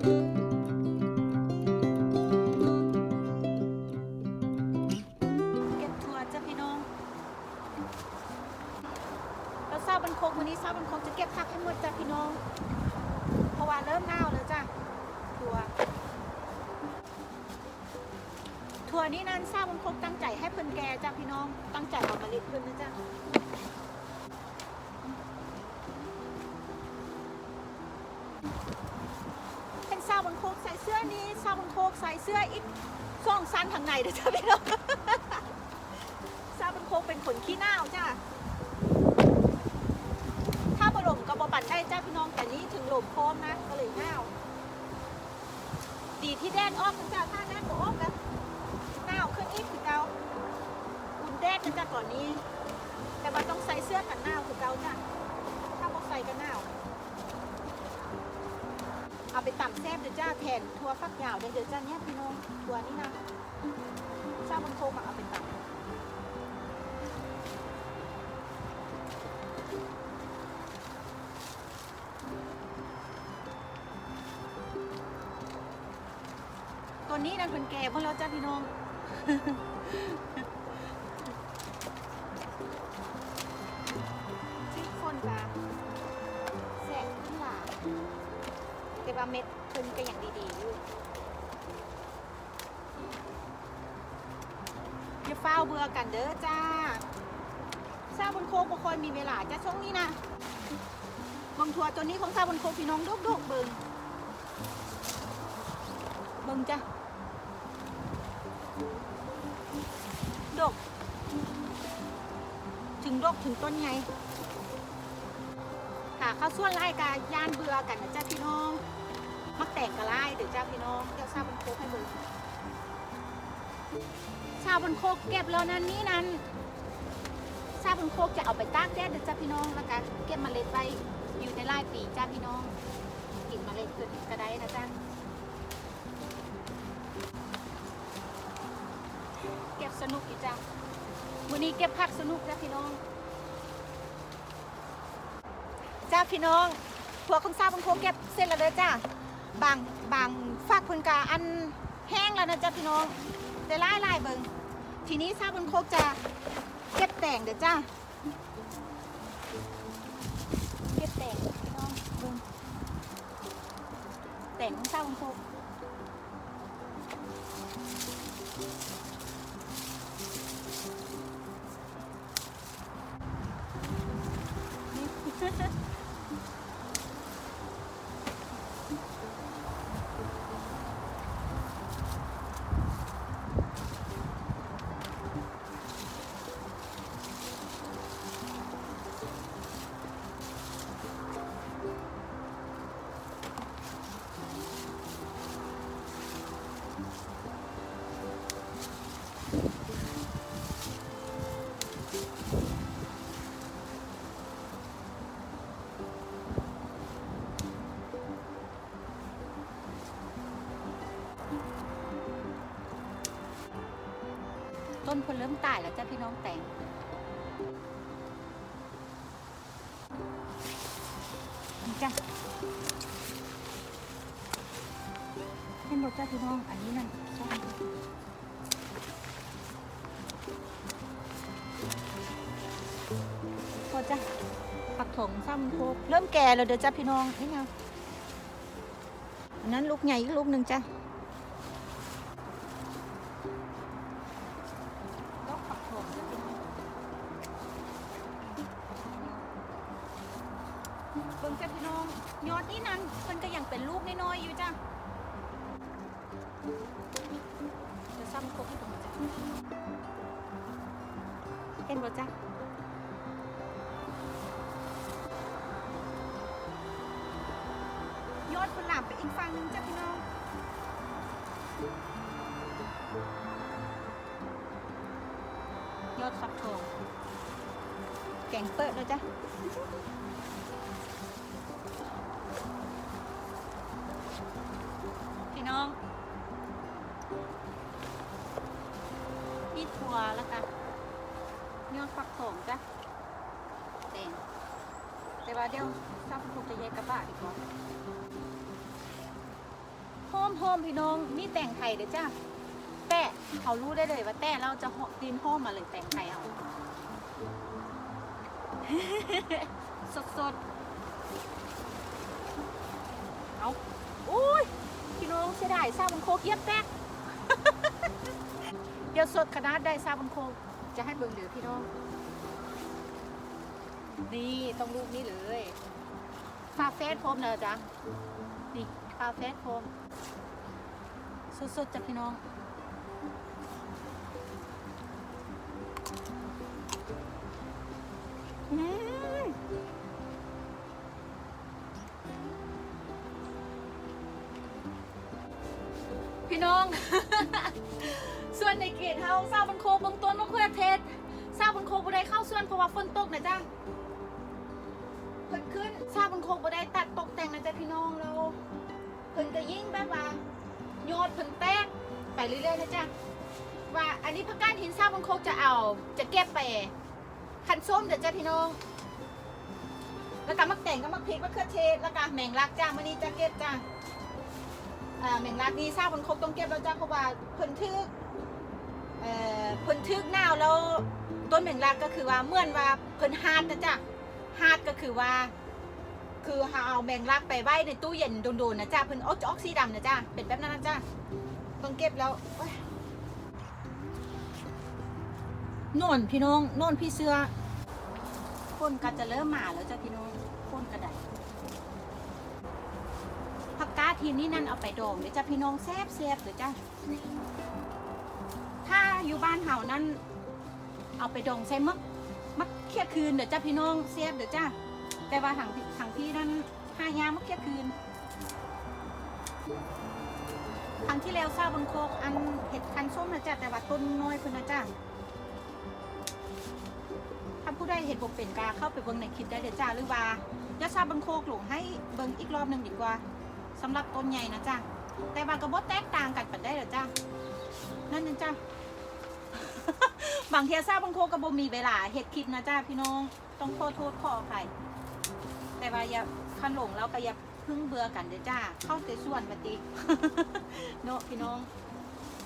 เก็บถั่วจ้ะพี่น้องแล้วทราบันโคกวันนี้ทราบันโคกจะเก็บผักให้หมดจ้ะพี่น้อง เพราะว่าเริ่มหนาวแล้วจ้ะถั่ว ถั่วนี้นั้นทราบันโคกตั้งใจให้เพิ่นแกจ้ะพี่น้อง ตั้งใจเอามาเล็ดเพิ่นนะจ้ะ เสื้อนี้ซาวบังโคกใส่เสื้ออีกสองสั้นทางในเด้อจ้ะพี่น้องซาวบังโคกเป็นขนขี้หน้าวจ้ะถ้าบลมก็บปันได้จ้าพี่น้องแต่นี้ถึงหลมพร้อมนะก็เลยหน้าวดีที่แดดออกจ้าถ้าแดดบ่ออกแล้วหนาขึ้นอีกคือเกาอุ่นแดดนจ้าก่อนนี้ แต่ว่าต้องใส่เสื้อกันหนาวคือเกาจ้ะถ้าบ่ใส่กันหนาว เอาไปตำแซ่บเดี๋ยวจ้าแทนทัวฟักยาวเดี๋ยวจ้าเนี่ยพี่น้องทัวนี่นะชาบังโคมาเอาไปตำตัวนี้นั่นเป็นแก่พวกเราจ้าพี่น้อง ว่าเม็ดเพิ่นก็ยังดีๆอยู่อย่าเฝ้าเบื่อกันเด้อจ้าซาบนโคกบ่คอยมีเวลาจ้าช่วงนี้นะบางทัวตัวนี้ของซาบนโคกพี่น้องดุกๆเบิงเบิงจ้ะดก ถึงดกถึงต้นไงค่ะข้าส่วนไล่กายานเบื่อกันนะจ้าพี่น้อง มักแตกกระไล่เดี๋ยวเจ้าพี่น้องเดี๋ยวซาบันโคกให้เบิ่งซาบันโคกเก็บแล้วนั้นนี้นั้นซาบันโคกจะเอาไปตากแดดเดี๋ยวเจ้าพี่น้องแล้วก็เก็บเมล็ดไปอยู่ในไร่ปีจ้าพี่น้องกินเมล็ดขึ้นก็ไดนะจ้าเก็บสนุกอยู่จ้าวันนี้เก็บผักสนุกจ้าพี่น้องจ้าพี่น้องพวกของซาบังโคเก็บเสร็จแล้วเด้อจ้า บางบางฝากเพื้นกาอันแห้งแล้วนะจ๊ะพี่น้องแต่ไล่ไล่เบิงทีนี้ซาบังโคกจะเก็บแต่งเดี๋ยวจ้าเก็บแต่งพี่น้องเบิงแต่งของซาบังโคก ต้นคนเริ่มตายแล้วจ้าพี่น้องแต่งนี่จ้ะเห็นบทจ้าพี่น้อง อันนี้นั่นช่องพอจ้ะปักถงซ้ำโคกเริ่มแก่แล้วเดี๋ยวจ้าพี่น้องนี่ไงอันนั้นลูกใหญ่อีกลูกหนึ่งจ้ะ เห็นบ่จ้ะยอดคนหลามไปอีกฝั่งหนึงจ้ะพี่น้องยอดฟักทองแกงเปิดเลยจ้ะพี่น้องนี่ถั่วแล้วค่ะ ยอดฟักทองจ้ะแตงแต่ว่าเดี๋ยวถ้าคุณคงจะแยกกระบะดีกว่ามหอมพี่น้องมีแต่งไทยเด้อจ้าแต่เขารู้ได้เลยว่าแต่เราจะหอมตีนหอมมาเลยแต่งไทยเอาสดสดๆเอาอุ้ยพี่น้องเสียดายซาบันโคกเยียบแตกเดี๋ยวสดขนาดได้ซาบันโคก จะให้เบิ่งเดือพี่น้อง นี่ต้องรูปนี้เลยฟาเฟสพรมเนอะจ๊ะนี่ฟาเฟสพรมสุดๆจ้ะพี่น้องพี่น้อง ส่วนในเขตเฮาซาบันโคเบางต้นมะเขือเทศซาบันโคบ่ได้เข้าส่วนเพราะว่าฝนตกนะจ๊ะเพิ่นขึ้นซาบันโคบ่ได้ตัดตกแต่งนะจ๊ะพี่น้องเราเพิ่นก็ยิ่งแบบว่ายอดเพิ่นแตกไปเรื่อยๆนะจ๊ะว่าอันนี้พักก้านหินซาบันโคจะเอาจะเก็บไปคันส้มเดี๋ยวจ้าพี่น้องแล้วก็มักแต่งก็มักพริกมะเขือเทศแล้วก็แมงลักจ้ามื่อนี้จะเก็บจ้าอ่าแมงลักนี่ทราบบนครบต้องเก็บแล้วจ้าเพราะว่าเพิ่นทึก เพิ่นทึกหนาวแล้วต้นแมงลักก็คือว่าเมื่อนว่าเพิ่นฮาดนะจ้าฮาดก็คือว่า คือเฮาเอาแมงลักไปไว้ในตู้เย็นโดนๆนะจ้าเพิ่นออกออกสีดำนะจ้าเป็นแบบนั้นนะจ้าต้องเก็บแล้วโอ๊ยโน่นพี่น้องโน่นพี่เสื้อคนก็จะเริ่มมาแล้วจ้ะพี่น้องคนกระไดผักกาดทีนี้นั่นเอาไปดองเดี๋ยวจ้ะพี่น้องแซ่บแซบเดี๋ยวจ้ะถ้า อยู่บ้านเฮานั่นเอาไปดองใส่มักมักเคี่ยคืนเดี๋ยวจ้ะพี่น้องแซ่บเดี๋ยวจ้ะแต่ว่าทางพี่ทางพี่นั่นห้ายามมักเคี่ยคืนครั้งที่แล้วซาบนโคกอันเห็ดคันส้มนะจ้ะแต่ว่าต้นน้อยเพิ่นนะจ้ะถ้าผู้ใดเห็นผมเป็นกาเข้าไปเบิ่งในคลิปได้เดี๋ยวจ้าหรือว่าจะทราบบังโคกหลงให้เบิ่งอีกรอบหนึ่งดีกว่าสำหรับต้นใหญ่นะจ้าแต่ว่าก็บ่แตกต่างกันปได้เดี๋ยวจ้านั่นนึงจ้า บางเทียทราบบังโคกก็บ่มีเวลาเฮ็ดคลิปนะจ้าพี่น้อง ต้องขอโทษขออภัยแต่ว่าอย่าคันหลงแล้วก็อย่าพึ่งเบื่อกันเดี๋ยวจ้า เข้าแต่ส่วนมาติเนาะพี่น้อง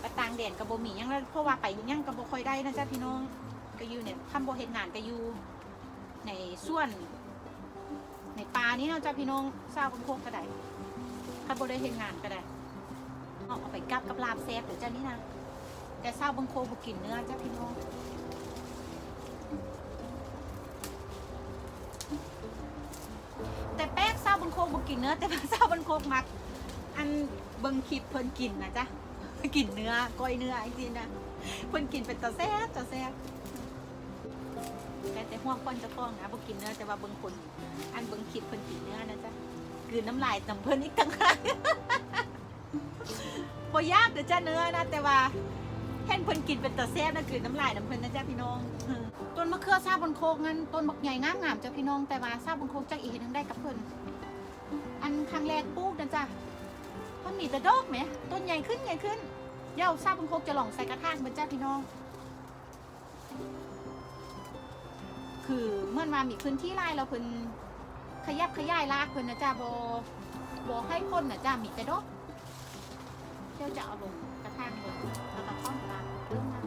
ไปต่างแดนก็บ่มียังแล้วเพราะว่าไปยังก็บ่ค่อยได้นะจ้าพี่น้องก็อยู่เนี่ยทำโบเห็นงานก็อยู่ในส่วน ในปลานี้เนาะจ้าพี่น้องทราบคนโคกก็ได้ถ้าโบได้เห็นงานก็ได้เอาไปกับกับลาบแซ่บเดี๋ยวจ้านี่นะ แต่ทราบบางโคบกินเนื้อจ้าพี่น้องแต่แป๊กทราบบางโคบกินเนื้อ แต่ว่าทราบบางโคมัก อันเบิ่งคลิปเพิ่นกินนะจ๊ะกินเนื้อก้อยเนื้อจริงนะเพิ่นกินเป็นตาแซ่บตาแซ่บแต่แต่ห่วงคนจะต้องนะบ่กินเนื้อแต่ว่าเบิ่งคน อันเบิ่งคิดเพิ่นกินเนื้อนะจ๊ะกลืนน้ำลายตำเพิ่นอีกต่างหากบ่ยากเด้อจ้ะเนื้อนะแต่ว่า เห็นเพิ่นกินเป็นตาแซ่บนะกลืนน้ำลายน้ำเพิ่นนะจ๊ะพี่น้อง ต้นมะเขือซาบนโคกงั้นต้นบักใหญ่งามๆจ้ะพี่น้องแต่ว่าซาบนโคกจักอีกเฮ็ดจั่งได้กับเพิ่นอันครั้งแรกปลูกนะจ๊ะมันมีแต่ดอกแหมต้นใหญ่ขึ้นใหญ่ขึ้นเดี๋ยวซาบนโคกจะหล่องใส่กระถางเบิ่งจ้ะพี่น้อง คือเมื่อมามีพื้นที่ไร่เราเพิ่นขยับขยายรากเพิ่นนะจ้าโบโบให้คนนะจ้ามีแต่ดอกเดี๋ยวจะเอาลง กระถางลงแล้วก็ต้อนราเริ่มนะ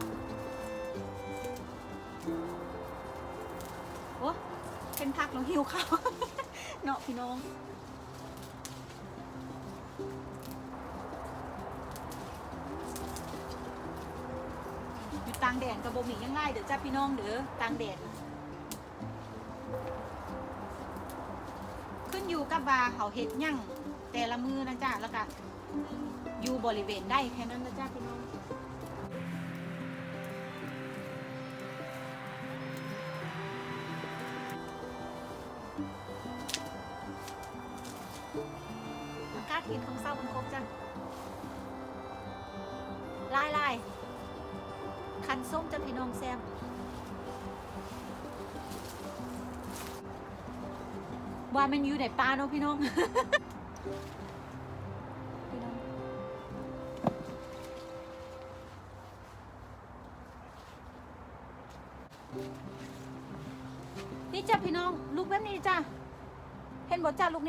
โอ้เป็นพักเราหิวข้าวเนาะพี่น้องอยู่ตางแดนกับโบมีง่ายเดี๋ยวจ้าพี่น้องเด้อตางแดนขึ้นอยู่กับว่าเขาเฮ็ดยั่งแต่ละมือนะจ๊ะแล้วก็ อยู่บริเวณได้แค่นั้นนะจ๊ะพี่น้องอากาศเห็นของเศร้าบนครบจ้ะลายลายคันส้มจ้ะพี่น้องแซมว่ามันอยู่ในป่าเนาะพี่น้อง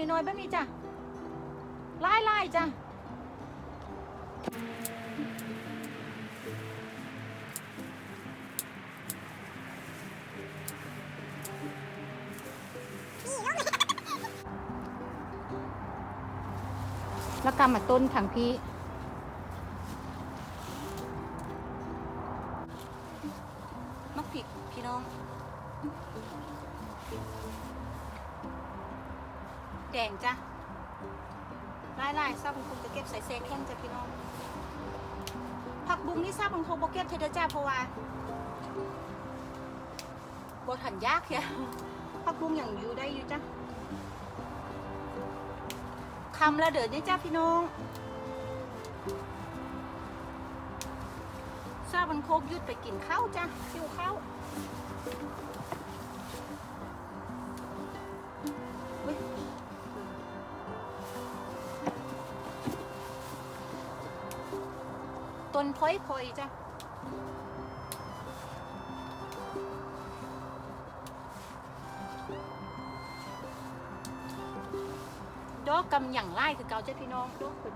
นบอจ้ะลูกน้อยๆแบบนี้จ้ะไล่ไล่จ้ะแล้วกำมาต้นถังพี่ายลายๆทราบมันคงจะเก็บใส่เซแข้งจ้ะพี่น้อง ผักบุ้งนี่ทราบมันคงบ่เก็บเทเดจ้าเพราะว่าบ่ทันยากเฮียผักบุ้งอย่างอยู่ได้อยู่จ้ะคำละเดินนี่จ้าพี่น้องทราบมันโคกยุดไปกินข้าวจ้ะหิวข้าว นพลอยพลอยจ้ะดอกกำอย่างไล่คือเกาเจ้าพี่น้องดอกเป็น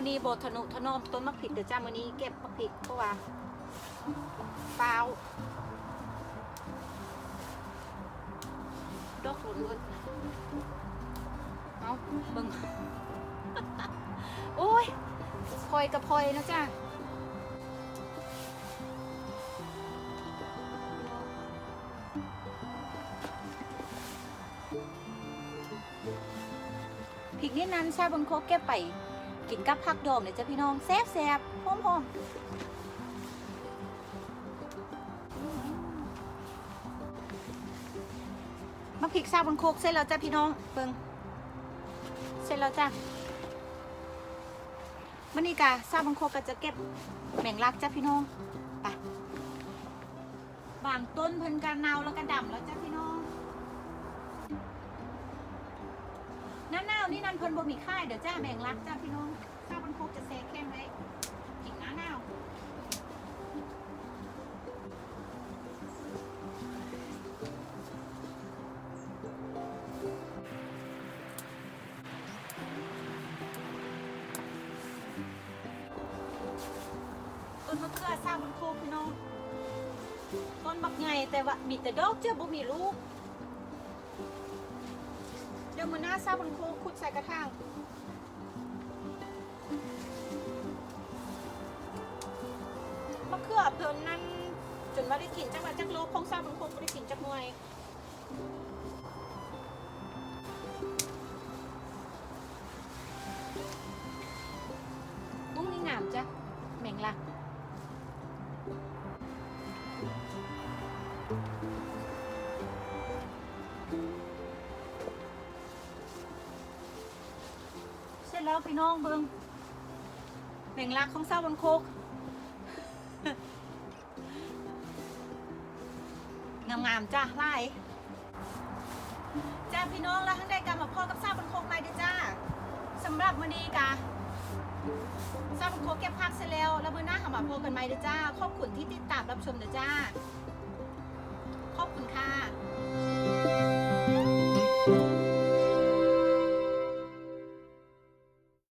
อ้มือนี้โบทนุถนอมต้นมักผิดเดี๋ยวจ้ามือนี้เก็บมักผิดเพราะว่าเปล่าดอกล้วนๆเอาเบิ่งโอ้ยพลอยกับพลอยนะจ้าพริกนี่นั้นชาบนโคกเก็บไป กินกับผักดองเนี่ยจ้ะพี่น้องแซ่บแซ่บหอมหอมมาพริกซาบันโคกเสร็จแล้วจ้ะพี่น้องเบิ่งเสร็จแล้วจ้ะมันนี่กะซาบังโคก็จะเก็บแมงลักจ้ะพี่น้องไปบางต้นเพิ่นกันเนาแล้วก็ดำแล้วจ้ะพี่น้อง นี่นั่นเพิ่นบ่มีค่ายเดี๋ยวจ้าแมงลักจ้ะพี่น้องซาบังโคจะแซ่แค่ไว้กินหน้าหนาวต้นมะเขือซาบังโคพี่น้องต้นบักไงแต่ว่ามีแต่ดอกเจ้าบ่มีลูกเดี๋ยวมือหน้าซาบันโค ขุดใส่กระถางมะเขือเพิ่นนั้นจนมาได้กินจังว่าจักโลกคงซาบ พี่น้องเบิงแบ่งรักของเศร้าบนโคกงามๆจ้าไล่จ้าพี่น้องแล้วทั้งได้การมาพ่อกับเศร้าบนโคกไปเด้อจ้าสำหรับวันนี้กะเศร้าบนโคกเก็บพักเสร็จแล้วแล้วมื้อหน้าเขามาพบกันไหมเด้อจ้าขอบคุณที่ติดตามรับชมเด้อจ้าขอบคุณค่ะ